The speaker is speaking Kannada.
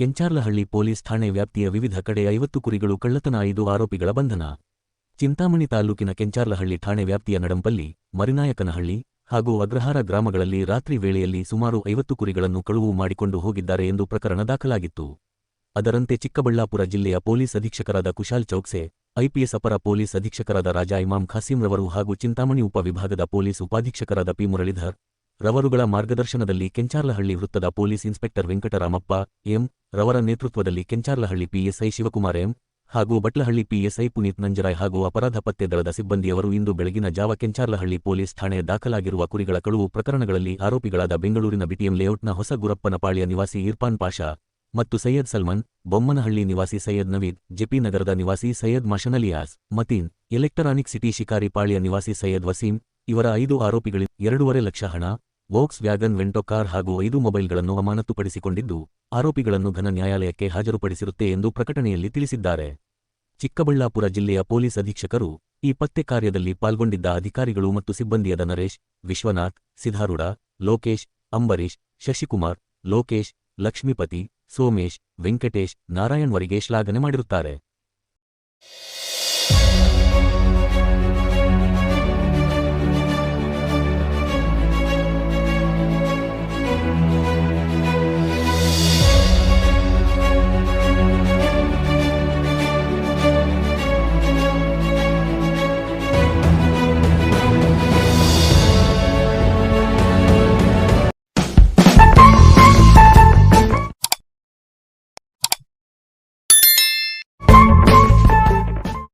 ಕೆಂಚಾರ್ಲಹಳ್ಳಿ ಪೊಲೀಸ್ ಠಾಣೆ ವ್ಯಾಪ್ತಿಯ ವಿವಿಧ ಕಡೆ ಐವತ್ತು ಕುರಿಗಳು ಕಳ್ಳತನ ಐದು ಆರೋಪಿಗಳ ಬಂಧನ. ಚಿಂತಾಮಣಿ ತಾಲೂಕಿನ ಕೆಂಚಾರ್ಲಹಳ್ಳಿ ಠಾಣೆ ವ್ಯಾಪ್ತಿಯ ನಡಂಪಲ್ಲಿ, ಮರಿನಾಯಕನಹಳ್ಳಿ ಹಾಗೂ ಅಗ್ರಹಾರ ಗ್ರಾಮಗಳಲ್ಲಿ ರಾತ್ರಿ ವೇಳೆಯಲ್ಲಿ ಸುಮಾರು ಐವತ್ತು ಕುರಿಗಳನ್ನು ಕಳುವು ಮಾಡಿಕೊಂಡು ಹೋಗಿದ್ದಾರೆ ಎಂದು ಪ್ರಕರಣ ದಾಖಲಾಗಿತ್ತು. ಅದರಂತೆ ಚಿಕ್ಕಬಳ್ಳಾಪುರ ಜಿಲ್ಲೆಯ ಪೊಲೀಸ್ ಅಧೀಕ್ಷಕರಾದ ಕುಶಾಲ್ ಚೌಕ್ಸೆ, ಐಪಿಎಸ್ ಅಪರ ಪೊಲೀಸ್ ಅಧೀಕ್ಷಕರಾದ ರಾಜಾ ಇಮಾಮ್ ಖಾಸಿಂ ರವರು ಹಾಗೂ ಚಿಂತಾಮಣಿ ಉಪವಿಭಾಗದ ಪೊಲೀಸ್ ಉಪಾಧೀಕ್ಷಕರಾದ ಪಿ ಮುರಳೀಧರ್ ರವರುಗಳ ಮಾರ್ಗದರ್ಶನದಲ್ಲಿ ಕೆಂಚಾರ್ಲಹಳ್ಳಿ ವೃತ್ತದ ಪೊಲೀಸ್ ಇನ್ಸ್ಪೆಕ್ಟರ್ ವೆಂಕಟರಾಮಪ್ಪ, ಎಂ. ರವರ ನೇತೃತ್ವದಲ್ಲಿ ಕೆಂಚಾರ್ಲಹಳ್ಳಿ ಪಿಎಸ್ಐ ಶಿವಕುಮಾರ್, ಎಂ. ಹಾಗೂ ಬಟ್ಲಹಳ್ಳಿ ಪಿಎಸ್ಐ ಪುನೀತ್ ನಂಜರಾಯ್ ಹಾಗೂ ಅಪರಾಧ ಪತ್ತೆ ದಳದ ಸಿಬ್ಬಂದಿಯವರು ಇಂದು ಬೆಳಗಿನ ಜಾವ ಕೆಂಚಾರ್ಲಹಳ್ಳಿ ಪೊಲೀಸ್ ಠಾಣೆ ದಾಖಲಾಗಿರುವ ಕುರಿಗಳ ಕಳುವು ಪ್ರಕರಣಗಳಲ್ಲಿ ಆರೋಪಿಗಳಾದ ಬೆಂಗಳೂರಿನ ಬಿಟಿಎಂ ಲೇಔಟ್ನ ಹೊಸ ಗುರಪ್ಪನಪಾಳ್ಯ ನಿವಾಸಿ ಇರ್ಫಾನ್ ಪಾಷಾ ಮತ್ತು ಸೈಯದ್ ಸಲ್ಮಾನ್, ಬೊಮ್ಮನಹಳ್ಳಿ ನಿವಾಸಿ ಸೈಯದ್ ನವೀದ್, ಜೆಪಿ ನಗರದ ನಿವಾಸಿ ಸೈಯದ್ ಮಷನಲಿಯಾಸ್ ಮತೀನ್, ಎಲೆಕ್ಟ್ರಾನಿಕ್ ಸಿಟಿ ಶಿಕಾರಿಪಾಳ್ಯ ನಿವಾಸಿ ಸೈಯದ್ ವಸೀಂ ಇವರ ಐದು ಆರೋಪಿಗಳಿಂದ ಎರಡೂವರೆ ಲಕ್ಷ ಹಣ ವೋಕ್ಸ್ ವ್ಯಾಗನ್ ವೆಂಟೋ ಕಾರ್ ಹಾಗೂ ಐದು ಮೊಬೈಲ್ಗಳನ್ನು ಅಮಾನತುಪಡಿಸಿಕೊಂಡಿದ್ದು, ಆರೋಪಿಗಳನ್ನು ಘನ ನ್ಯಾಯಾಲಯಕ್ಕೆ ಹಾಜರುಪಡಿಸಿರುತ್ತೆ ಎಂದು ಪ್ರಕಟಣೆಯಲ್ಲಿ ತಿಳಿಸಿದ್ದಾರೆ. ಚಿಕ್ಕಬಳ್ಳಾಪುರ ಜಿಲ್ಲೆಯ ಪೊಲೀಸ್ ಅಧೀಕ್ಷಕರು ಈ ಪತ್ತೆ ಕಾರ್ಯದಲ್ಲಿ ಪಾಲ್ಗೊಂಡಿದ್ದ ಅಧಿಕಾರಿಗಳು ಮತ್ತು ಸಿಬ್ಬಂದಿಯಾದ ನರೇಶ್, ವಿಶ್ವನಾಥ್, ಸಿದ್ಧಾರೂಢ, ಲೋಕೇಶ್, ಅಂಬರೀಶ್, ಶಶಿಕುಮಾರ್, ಲೋಕೇಶ್, ಲಕ್ಷ್ಮೀಪತಿ, ಸೋಮೇಶ್, ವೆಂಕಟೇಶ್ ನಾರಾಯಣ್ವರಿಗೆ ಶ್ಲಾಘನೆ ಮಾಡಿರುತ್ತಾರೆ.